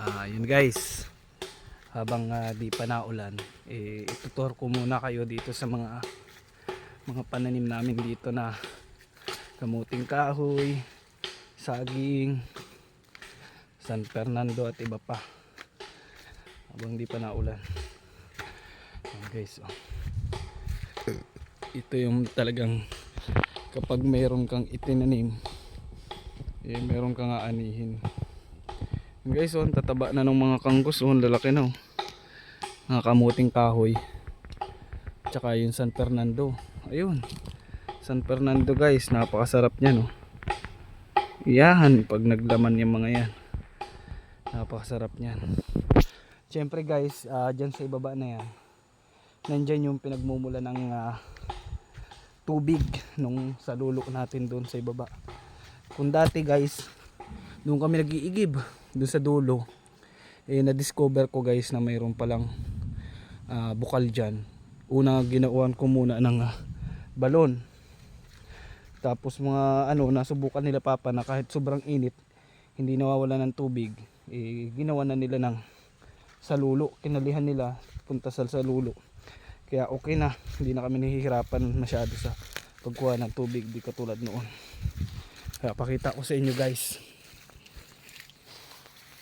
Ah, yun guys. Habang ah, di pa naulan, eh, itutur ko muna kayo dito sa mga mga pananim namin dito na kamuting kahoy, saging, San Fernando at iba pa. Habang di pa naulan. Yan guys, oh. Ito yung talagang kapag mayroon kang itinanim, eh meron kang aanihin. Guys, oh, ang tataba na ng mga kanggos, oh, ang lalaki na, oh. Mga kamuting kahoy. Tsaka yung San Fernando. Ayun. San Fernando guys, napakasarap niyan, oh. Yan, pag naglaman yung mga yan. Napakasarap niyan. Siyempre guys, ah, dyan sa ibaba na yan, nandyan yung pinagmumula ng ah, tubig nung sa lulok natin doon sa ibaba. Kung dati guys, doon kami nag-iigib doon sa dulo, eh na-discover ko guys na mayroon palang ah, bukal dyan. Una ginawan ko muna ng ah, balon. Tapos mga ano, nasubukan nila papa na kahit sobrang init, hindi nawawala ng tubig, eh ginawa na nila ng salulo. Kinalihan nila punta sa salulo. Kaya okay na, hindi na kami nahihirapan masyado sa pagkuha ng tubig, di katulad noon. Kaya pakita ko sa inyo guys